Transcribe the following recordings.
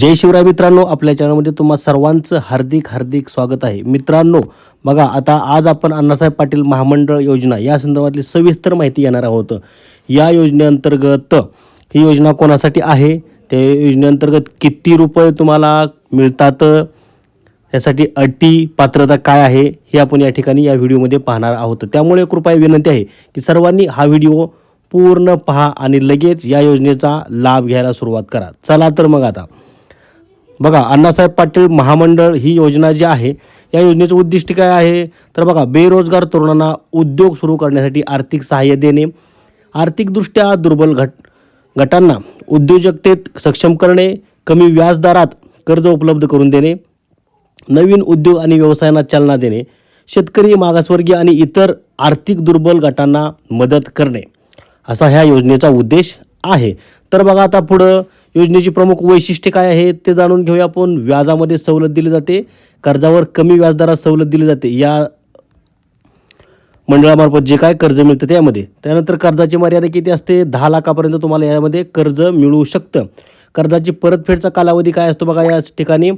जय शिवराय मित्रांनो आपल्या चॅनलमध्ये तुम्हा सर्वांचं हार्दिक हार्दिक स्वागत आहे. मित्रांनो बघा आता आज आपण अण्णासाहेब पाटील महामंडळ योजना या संदर्भातली सविस्तर माहिती येणार आहोत. या योजनेअंतर्गत ही योजना कोणासाठी आहे? त्या योजनेअंतर्गत किती रुपये तुम्हाला मिळतात? त्यासाठी अटी पात्रता काय आहे? हे आपण या ठिकाणी या व्हिडिओमध्ये पाहणार आहोत. त्यामुळे कृपया विनंती आहे की सर्वांनी हा व्हिडिओ पूर्ण पहा आणि लगेच या योजनेचा लाभ घ्यायला सुरुवात करा. चला तर मग आता. बघा अण्णासाहेब पाटील महामंडळ ही योजना जी आहे या योजनेचं उद्दिष्ट काय आहे? तर बघा बेरोजगार तरुणांना उद्योग सुरू करण्यासाठी आर्थिक सहाय्य देणे आर्थिकदृष्ट्या दुर्बल घट गटांना उद्योजकतेत सक्षम करणे कमी व्याजदरात कर्ज उपलब्ध करून देणे नवीन उद्योग आणि व्यवसायांना चालना देणे शेतकरी मागासवर्गीय आणि इतर आर्थिक दुर्बल गटांना मदत करणे असा ह्या योजनेचा उद्देश आहे. तर बघा आता पुढं योजनेची प्रमुख वैशिष्ट्ये काय आहेत ते जाणून घेऊया आपण. व्याजामध्ये सवलत दिली जाते. कर्जावर कमी व्याजदरात सवलत दिली जाते. या मंडळामार्फत जे काय कर्ज मिळतं त्यामध्ये. त्यानंतर कर्जाची मर्यादा किती असते? दहा लाखापर्यंत तुम्हाला यामध्ये कर्ज मिळू शकतं. कर्जाची परतफेडचा कालावधी काय असतो बघा या ठिकाणी.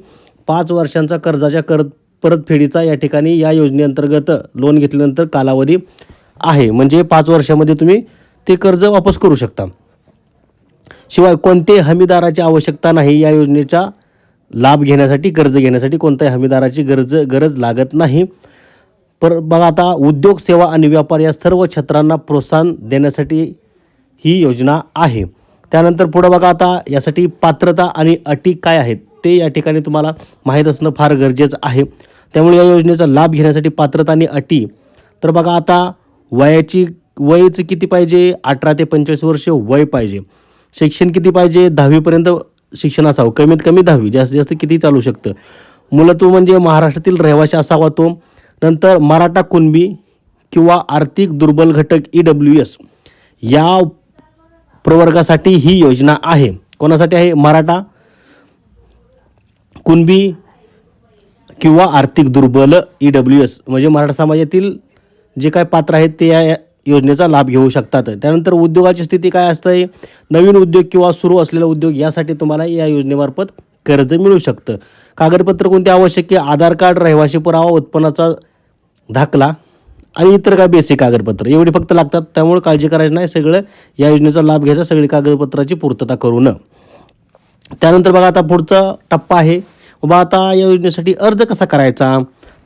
पाच वर्षांचा कर्जाच्या कर परतफेडीचा या ठिकाणी या योजनेअंतर्गत लोन घेतल्यानंतर कालावधी आहे. म्हणजे पाच वर्षामध्ये तुम्ही ते कर्ज वापस करू शकता. शिवाय कोणत्याही हमीदाराची आवश्यकता नाही या योजनेचा लाभ घेण्यासाठी कर्ज घेण्यासाठी कोणत्याही हमीदाराची गरज गरज लागत नाही. पर बघा आता उद्योग सेवा आणि व्यापार या सर्व क्षेत्रांना प्रोत्साहन देण्यासाठी ही योजना आहे. त्यानंतर पुढं बघा आता यासाठी पात्रता आणि अटी काय आहेत ते या ठिकाणी तुम्हाला माहीत असणं फार गरजेचं आहे. त्यामुळे या योजनेचा लाभ घेण्यासाठी पात्रता आणि अटी तर बघा आता वयाची वयचं किती पाहिजे? अठरा ते पंचवीस वर्ष वय पाहिजे. शिक्षण किती पाहिजे? दहावीपर्यंत शिक्षण असावं. कमीत कमी दहावी. जास्तीत जास्त किती चालू शकतं? मुलं तो म्हणजे महाराष्ट्रातील रहिवासी असावा तो. नंतर मराठा कुणबी किंवा आर्थिक दुर्बल घटक ई डब्ल्यू एस या प्रवर्गासाठी ही योजना आहे. कोणासाठी आहे? मराठा कुणबी किंवा आर्थिक दुर्बल ई डब्ल्यू एस म्हणजे मराठा समाजातील जे काय पात्र आहेत ते या योजनेचा लाभ घेऊ शकतात. त्यानंतर उद्योगाची स्थिती काय असते? नवीन उद्योग किंवा सुरू असलेला उद्योग यासाठी तुम्हाला या योजनेमार्फत कर्ज मिळू शकतं. कागदपत्र कोणते आवश्यक आहे? आधार कार्ड रहिवासी पुरावा उत्पन्नाचा दाखला आणि इतर काय बेसिक कागदपत्र. एवढी फक्त लागतात. त्यामुळे काळजी करायची नाही. सगळं या योजनेचा लाभ घ्यायचा सगळी कागदपत्राची पूर्तता करून. त्यानंतर बघा आता पुढचा टप्पा आहे. बा आता या योजनेसाठी अर्ज कसा करायचा?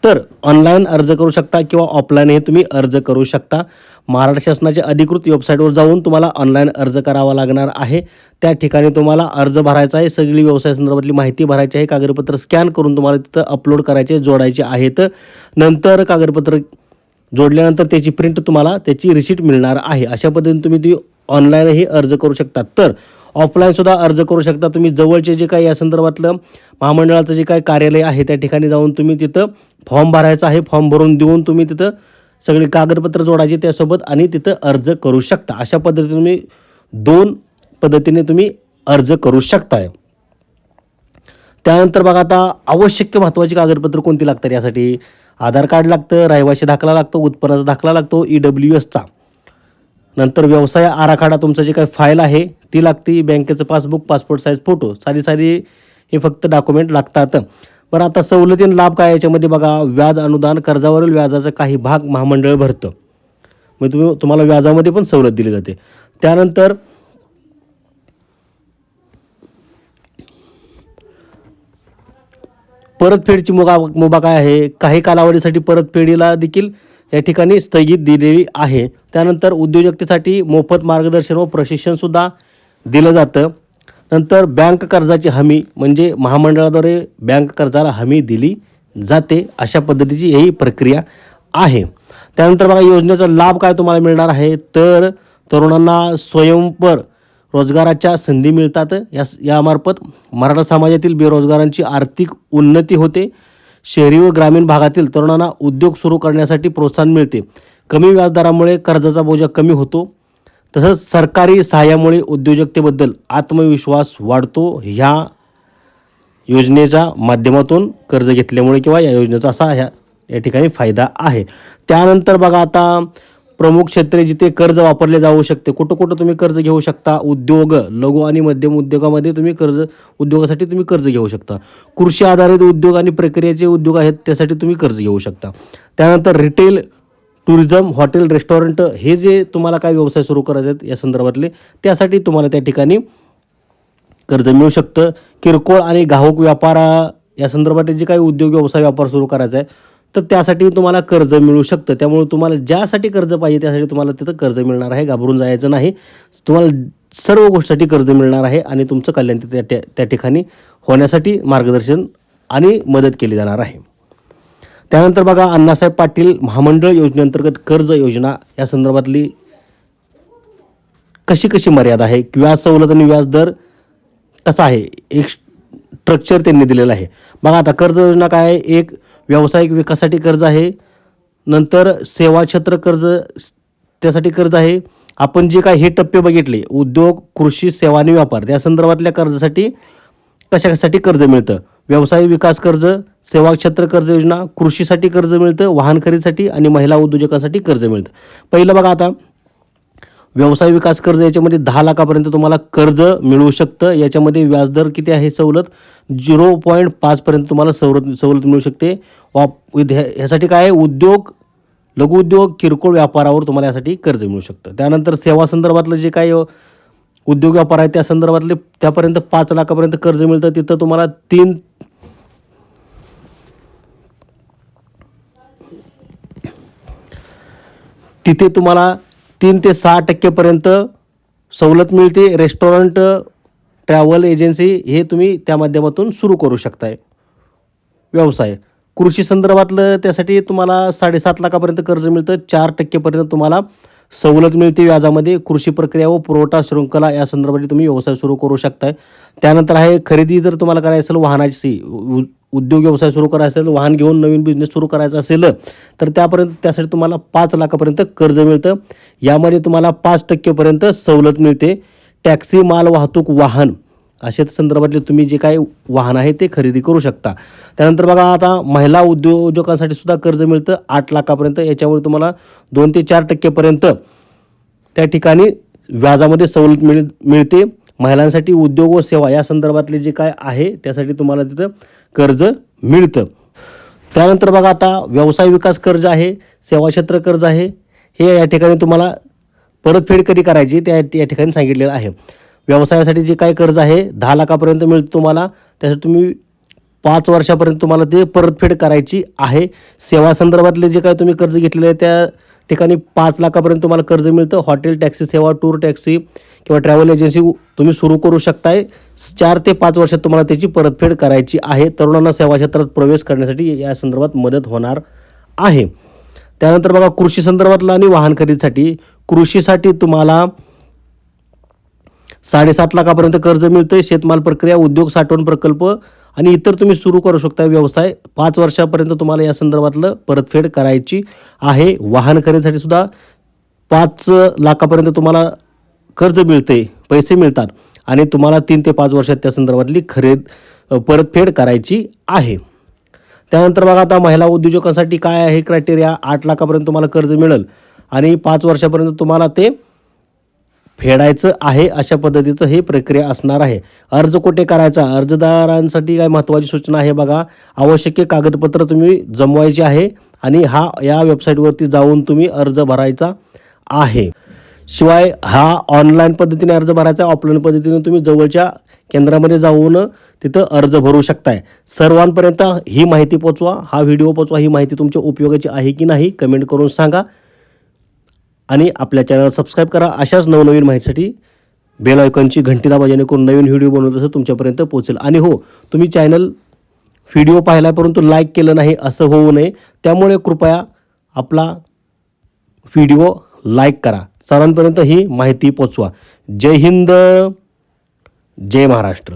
तर ऑनलाईन अर्ज करू शकता किंवा ऑफलाईनही तुम्ही अर्ज करू शकता. महाराष्ट्र शासनाच्या अधिकृत वेबसाईटवर जाऊन तुम्हाला ऑनलाईन अर्ज करावा लागणार आहे. त्या ठिकाणी तुम्हाला अर्ज भरायचा आहे. सगळी व्यवसाय संदर्भातली माहिती भरायची आहे. कागदपत्र स्कॅन करून तुम्हाला तिथं अपलोड करायचे जोडायचे आहेत. नंतर कागदपत्र जोडल्यानंतर त्याची प्रिंट तुम्हाला त्याची रिसिट मिळणार आहे. अशा पद्धतीने तुम्ही ती ऑनलाईनही अर्ज करू शकता. तर ऑफलाईनसुद्धा अर्ज करू शकता. तुम्ही जवळचे जे काही या संदर्भातलं महामंडळाचं जे काही कार्यालय आहे त्या ठिकाणी जाऊन तुम्ही तिथं फॉर्म भरायचा आहे. फॉर्म भरून देऊन तुम्ही तिथं सगळी कागदपत्र जोडायची त्यासोबत आणि तिथं अर्ज करू शकता. अशा पद्धतीने तुम्ही दोन पद्धतीने तुम्ही अर्ज करू शकताय. त्यानंतर बघा आता आवश्यक महत्त्वाची कागदपत्र कोणती लागतात यासाठी? आधार कार्ड लागतं रहिवासी दाखला लागतो उत्पन्नाचा दाखला लागतो ई डब्ल्यू एसचा नंतर व्यवसाय आराखडा तुमचं जे काही फाईल आहे ती लागती बँकेचं पासबुक पासपोर्ट साईज फोटो सारी सारी हे फक्त डॉक्युमेंट लागतात. बरं आता सवलतीन लाभ काय याच्यामध्ये बघा व्याज अनुदान कर्जावरील व्याजाचा काही भाग महामंडळ भरतं. मग तुम्ही तुम्हाला व्याजामध्ये पण सवलत दिली जाते. त्यानंतर परतफेडची मुगा मुभा काय आहे? काही कालावधीसाठी परतफेडीला देखील या ठिकाणी स्थगित दिलेली आहे. त्यानंतर उद्योजकतेसाठी मोफत मार्गदर्शन व प्रशिक्षणसुद्धा दिलं जातं. नंतर बँक कर्जाची हमी म्हणजे महामंडळाद्वारे बँक कर्जाला हमी दिली जाते अशा पद्धतीची ही प्रक्रिया आहे. त्यानंतर बघा योजनेचा लाभ काय तुम्हाला मिळणार आहे? तर तरुणांना स्वयंपर रोजगाराच्या संधी मिळतात. या यामार्फत मराठा समाजातील बेरोजगारांची आर्थिक उन्नती होते. शहरी व ग्रामीण भागातील तरुणांना उद्योग सुरू करण्यासाठी प्रोत्साहन मिळते. कमी व्याजदरामुळे कर्जाचा बोजा कमी होतो. तसंच सरकारी सहाय्यामुळे उद्योजकतेबद्दल आत्मविश्वास वाढतो. ह्या योजनेच्या माध्यमातून कर्ज घेतल्यामुळे किंवा या योजनेचा असा ह्या या ठिकाणी फायदा आहे. त्यानंतर बघा आता प्रमुख क्षेत्रे जिथे कर्ज वापरले जाऊ शकते. कुठं कुठं तुम्ही कर्ज घेऊ शकता? उद्योग लघु आणि मध्यम उद्योगामध्ये तुम्ही कर्ज उद्योगासाठी तुम्ही कर्ज घेऊ शकता. कृषी आधारित उद्योग आणि प्रक्रियेचे उद्योग आहेत त्यासाठी तुम्ही कर्ज घेऊ शकता. त्यानंतर रिटेल टुरिझम हॉटेल रेस्टॉरंट हे जे तुम्हाला काय व्यवसाय सुरू करायचे आहेत या संदर्भातले त्यासाठी तुम्हाला त्या ठिकाणी कर्ज मिळू शकतं. किरकोळ आणि घाऊक व्यापारा या संदर्भात जे काही उद्योग व्यवसाय व्यापार सुरू करायचा आहे तर त्यासाठी तुम्हाला कर्ज मिळू शकतं. त्यामुळे तुम्हाला ज्यासाठी कर्ज पाहिजे त्यासाठी तुम्हाला तिथं कर्ज मिळणार आहे. घाबरून जायचं नाही. तुम्हाला सर्व गोष्टीसाठी कर्ज मिळणार आहे आणि तुमचं कल्याण तिथे त्या त्या ठिकाणी होण्यासाठी मार्गदर्शन आणि मदत केली जाणार आहे. त्यानंतर बघा अण्णासाहेब पाटील महामंडळ योजनेअंतर्गत कर्ज योजना या संदर्भातली कशी कशी मर्यादा आहे? व्याज सवलत आणि व्याज दर कसा आहे? एक स्ट्रक्चर त्यांनी दिलेलं आहे. बघा आता कर्ज योजना काय आहे? एक व्यावसायिक विकासासाठी कर्ज आहे. नंतर सेवा क्षेत्र कर्ज त्यासाठी कर्ज आहे. आपण जे काय हे टप्पे बघितले उद्योग कृषी सेवा आणि व्यापार या संदर्भातल्या कर्जासाठी कशासाठी कर्ज मिळतं? व्यवसाय विकास कर्ज सेवा क्षेत्र कर्ज योजना कृषीसाठी कर्ज मिळतं वाहन खरेदीसाठी आणि महिला उद्योजकांसाठी कर्ज मिळतं. पहिलं बघा आता व्यवसाय विकास कर्ज याच्यामध्ये दहा लाखापर्यंत तुम्हाला कर्ज मिळू शकतं. याच्यामध्ये व्याजदर किती आहे सवलत? झिरो पॉईंट पाचपर्यंत तुम्हाला सवलत सवलत मिळू शकते. वाप ह्यासाठी काय आहे? उद्योग लघुउद्योग किरकोळ व्यापारावर तुम्हाला यासाठी कर्ज मिळू शकतं. त्यानंतर सेवा संदर्भातलं जे काही उद्योग व्यापार आहे त्या संदर्भातले त्यापर्यंत पाच लाखापर्यंत कर्ज मिळतं. तिथं तुम्हाला तीन तिथे तुम्हाला तीन ते सहा टक्केपर्यंत सवलत मिळते. रेस्टॉरंट ट्रॅव्हल एजन्सी हे तुम्ही त्या माध्यमातून सुरू करू शकताय. व्यवसाय. कृषी संदर्भातलं त्यासाठी तुम्हाला साडेसात लाखापर्यंत कर्ज मिळतं. चार टक्केपर्यंत तुम्हाला सवलत मिळते व्याजामध्ये. कृषी प्रक्रिया व पुरवठा शृंखला या संदर्भात तुम्ही व्यवसाय सुरू करू शकताय. त्यानंतर आहे खरेदी जर तुम्हाला करायचं असेल वाहनाची उ- उद्योग व्यवसाय सुरू करायचा असेल वाहन घेऊन नवीन बिझनेस सुरू करायचा असेल तर त्यापर्यंत त्यासाठी तुम्हाला पाच लाखापर्यंत कर्ज मिळतं. यामध्ये तुम्हाला पाच टक्केपर्यंत सवलत मिळते. टॅक्सी माल वाहतूक वाहन अशा संदर्भातले तुम्ही जे काही वाहन आहे ते खरेदी करू शकता. त्यानंतर बघा आता महिला उद्योजकांसाठी सुद्धा कर्ज मिळतं. आठ लाखापर्यंत याच्यामुळे तुम्हाला दोन ते चार टक्केपर्यंत त्या ठिकाणी व्याजामध्ये सवलत मिळ मिळते. महिलांसाठी उद्योग व सेवा या संदर्भातले जे काय आहे त्यासाठी तुम्हाला तिथं कर्ज मिळतं. त्यानंतर बघा आता व्यवसाय विकास कर्ज आहे सेवा क्षेत्र कर्ज आहे. हे या ठिकाणी तुम्हाला परतफेड कधी करायची त्या या ठिकाणी सांगितलेलं आहे. व्यवसायासाठी जे काय कर्ज आहे दहा लाखापर्यंत मिळतं तुम्हाला. त्यासाठी तुम्ही पाच वर्षापर्यंत तुम्हाला ते परतफेड करायची आहे. सेवा संदर्भातले जे काय तुम्ही कर्ज घेतलेलं आहे त्या ठिकाणी पाच लाखापर्यंत तुम्हाला कर्ज मिळतं. हॉटेल टॅक्सी सेवा टूर टॅक्सी किंवा ट्रॅव्हल एजन्सी तुम्ही सुरू करू शकताय. चार ते पाच वर्षात तुम्हाला त्याची परतफेड करायची आहे. तरुणांना सेवा क्षेत्रात प्रवेश करण्यासाठी या संदर्भात मदत होणार आहे. त्यानंतर बघा कृषी संदर्भातलं आणि वाहन खरेदीसाठी. कृषीसाठी तुम्हाला साडेसात लाखापर्यंत कर्ज मिळतं शेतमाल प्रक्रिया उद्योग साठवण प्रकल्प आणि इतर तुम्ही सुरू करू शकता व्यवसाय. पाच वर्षापर्यंत तुम्हाला या संदर्भातलं परतफेड करायची आहे. वाहन खरेदीसाठी सुद्धा पाच लाखापर्यंत तुम्हाला कर्ज मिळते पैसे मिळतात. आणि तुम्हाला तीन ते पाच वर्षात त्या संदर्भातली खरेद परतफेड करायची आहे. त्यानंतर बघा आता महिला उद्योजकांसाठी काय आहे क्रायटेरिया आठ लाखापर्यंत तुम्हाला कर्ज मिळेल. आणि पाच वर्षापर्यंत तुम्हाला ते फेडायचं आहे अशा पद्धतीचं हे प्रक्रिया असणार आहे. अर्ज कुठे करायचा? अर्जदारांसाठी काय महत्त्वाची सूचना आहे बघा. आवश्यक कागदपत्र तुम्ही जमवायची आहे आणि हा या वेबसाईटवरती जाऊन तुम्ही अर्ज भरायचा आहे. शिवाय हा ऑनलाईन पद्धतीने अर्ज भरायचा ऑफलाईन पद्धतीने तुम्ही जवळच्या केंद्रामध्ये जाऊन तिथं अर्ज भरू शकताय. सर्वांपर्यंत ही माहिती पोचवा. हा व्हिडिओ पोचवा. ही माहिती तुमच्या उपयोगाची आहे की नाही कमेंट करून सांगा. आणि आपल्या चॅनल सबस्क्राईब करा. अशाच नवनवीन माहितीसाठी बेल आयकॉनची घंटी दाबा जेणेकरून नवीन व्हिडिओ बनवत असं तुमच्यापर्यंत पोहोचेल आणि हो तुम्ही चॅनल व्हिडिओ पाहिला परंतु लाईक केलं नाही असं होऊ नये. त्यामुळे कृपया आपला व्हिडिओ लाईक करा. सर्वांपर्यंत ही माहिती पोचवा. जय हिंद. जय महाराष्ट्र.